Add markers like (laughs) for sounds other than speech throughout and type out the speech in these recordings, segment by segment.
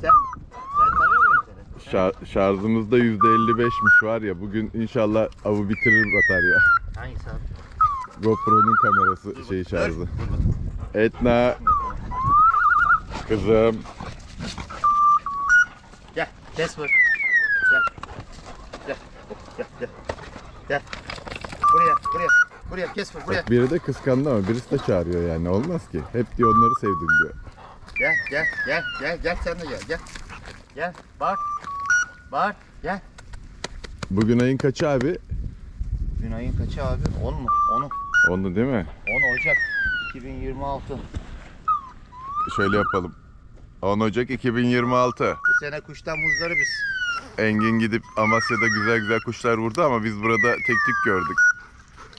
Sen? Ben tanıyor muyum seni? Şar- şarjımız da %55'miş var ya. Bugün inşallah avı bitirir batarya. Hangisi abi? GoPro'nun kamerası şey şarjı. Dur, dur bakayım. Etna kızım. Gel. Casper. Gel. Gel. Gel. Gel. Gel. Buraya. Buraya. Buraya. Casper. Buraya. Bak biri de kıskandı ama birisi de çağırıyor yani. Olmaz ki. Hep diyor onları sevdim diyor. Gel. Gel. Gel. Gel. Gel sen de gel. Gel. Gel. Bak. Bak. Gel. Bugün ayın kaçı abi? Gün ayın kaçı abi? 10 mu? 10'u. Onu değil mi? 10 Ocak 2026. Şöyle yapalım. 10 Ocak 2026. Bu sene kuştan muzları biz. Engin gidip Amasya'da güzel güzel kuşlar vurdu ama biz burada tek tük gördük.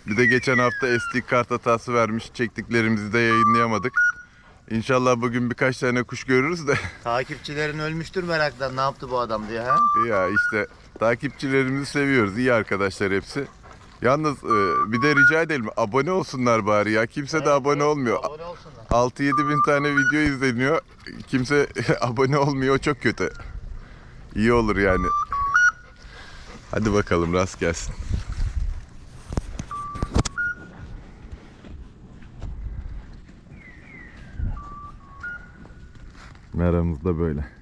Bir de geçen hafta SD kart hatası vermiş. Çektiklerimizi de yayınlayamadık. İnşallah bugün birkaç tane kuş görürüz de. (laughs) Takipçilerin ölmüştür meraktan ne yaptı bu adam diye ha? ya işte takipçilerimizi seviyoruz. İyi arkadaşlar hepsi. Yalnız e, bir de rica edelim abone olsunlar bari ya. Kimse de abone olmuyor. Abone olsunlar. 6-7 bin tane video izleniyor. Kimse (laughs) abone olmuyor. O çok kötü. İyi olur yani. Hadi bakalım rast gelsin. Meramızda böyle.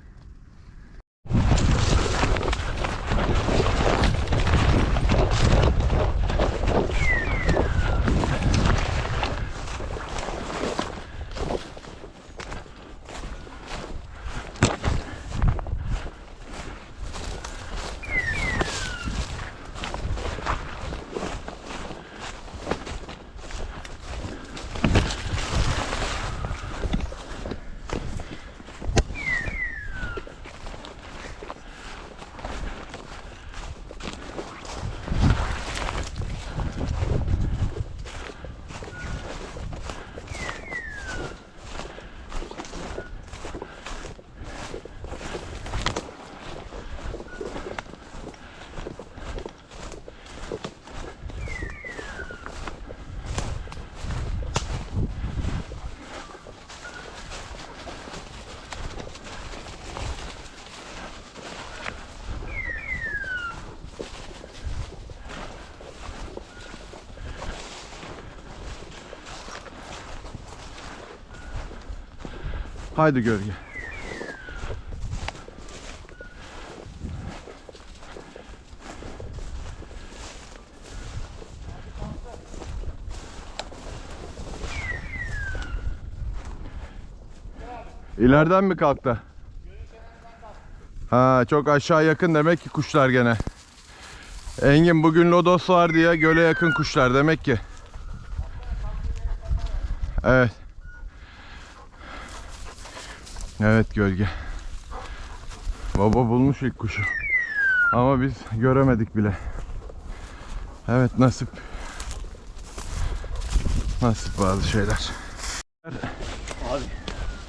Haydi gölge. İleriden mi kalktı? Ha çok aşağı yakın demek ki kuşlar gene. Engin bugün lodos var diye göle yakın kuşlar demek ki. Evet. Evet gölge. Baba bulmuş ilk kuşu. Ama biz göremedik bile. Evet nasip. Nasip bazı şeyler. Abi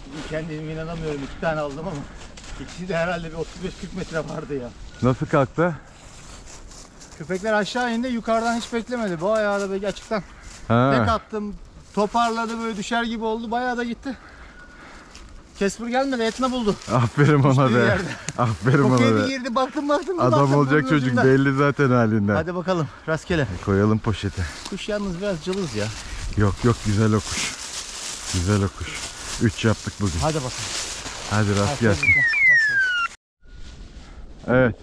bugün kendime inanamıyorum. iki tane aldım ama ikisi de herhalde bir 35-40 metre vardı ya. Nasıl kalktı? Köpekler aşağı indi yukarıdan hiç beklemedi. Bayağı da böyle açıktan tek Ha. attım. Toparladı böyle düşer gibi oldu. Bayağı da gitti. Kesper gelmedi etna buldu. Aferin ona be. yerde. Aferin ona Okey bir be. girdi baktım baktım. Adam baktım, olacak bunun çocuk ucunda. belli zaten halinden. Hadi bakalım rastgele. Koyalım poşete. Kuş yalnız biraz cılız ya. Yok yok güzel o kuş. Güzel o kuş. 3 yaptık bugün. Hadi bakalım. Hadi rast Rastgele. gelsin. Evet.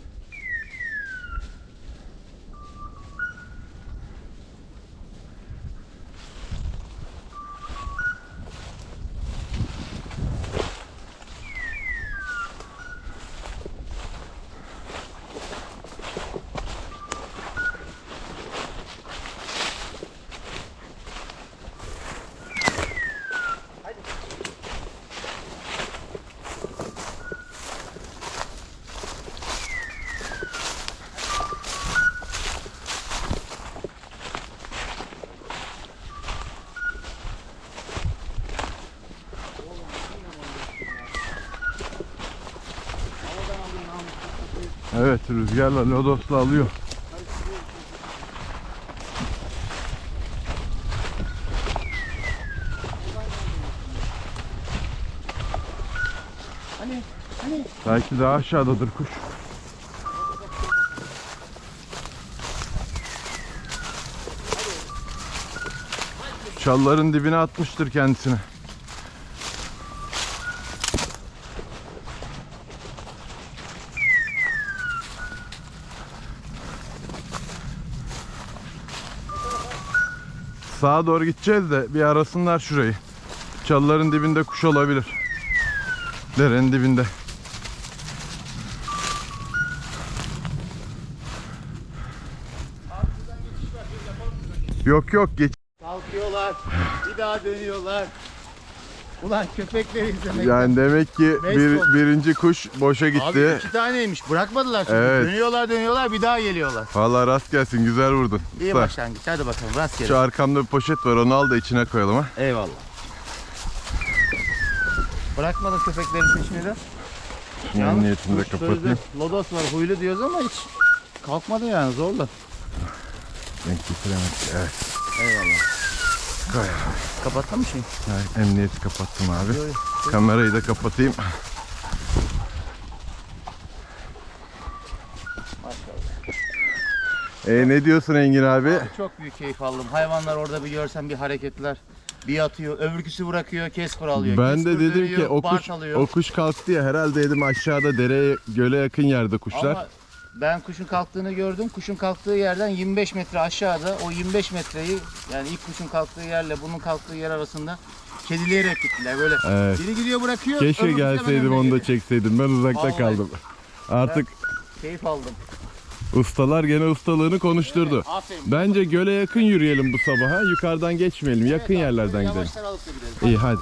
Evet rüzgarla lodosla alıyor. Belki daha aşağıdadır kuş. Çalların dibine atmıştır kendisini. Sağa doğru gideceğiz de bir arasınlar şurayı. Çalıların dibinde kuş olabilir. Derenin dibinde. Yok yok geç. Kalkıyorlar. Bir daha dönüyorlar. Ulan köpekleri izlemek. Yani demek ki bir, birinci kuş boşa Abi gitti. iki taneymiş. Bırakmadılar çünkü. Evet. Dönüyorlar dönüyorlar bir daha geliyorlar. Vallahi rast gelsin güzel vurdun. İyi Usta, başlangıç. Hadi bakalım rastgele. Şu arkamda bir poşet var onu al da içine koyalım ha. Eyvallah. Bırakmadın köpeklerin peşini de. Yani niyetini de kapatayım. Lodos var huylu diyoruz ama hiç kalkmadı yani zorla. Denk getiremedik. Evet. Eyvallah. Koy. Kapattın mı şeyi? Evet, Emniyeti kapattım abi. Yok, yok. Kamerayı da kapatayım. E ne diyorsun Engin abi? Çok büyük keyif aldım. Hayvanlar orada bir görsen bir hareketler. Bir atıyor, öbürküsü bırakıyor, kesper alıyor. Ben kesper de dedim dönüyor, ki o kuş, o kuş kalktı ya herhalde dedim aşağıda dereye göle yakın yerde kuşlar. Ama ben kuşun kalktığını gördüm. Kuşun kalktığı yerden 25 metre aşağıda o 25 metreyi yani ilk kuşun kalktığı yerle bunun kalktığı yer arasında kedileyerek gittiler böyle. Evet. Biri gidiyor bırakıyor. Keşke gelseydim önüne onu da geliyor. çekseydim. Ben uzakta Vallahi. kaldım. Artık Keyif aldım. ustalar gene ustalığını konuşturdu. Aferin. Bence göle yakın yürüyelim bu sabaha. Yukarıdan geçmeyelim. Yakın yerlerden gidelim. Yavaştan alıp da gidelim. İyi hadi.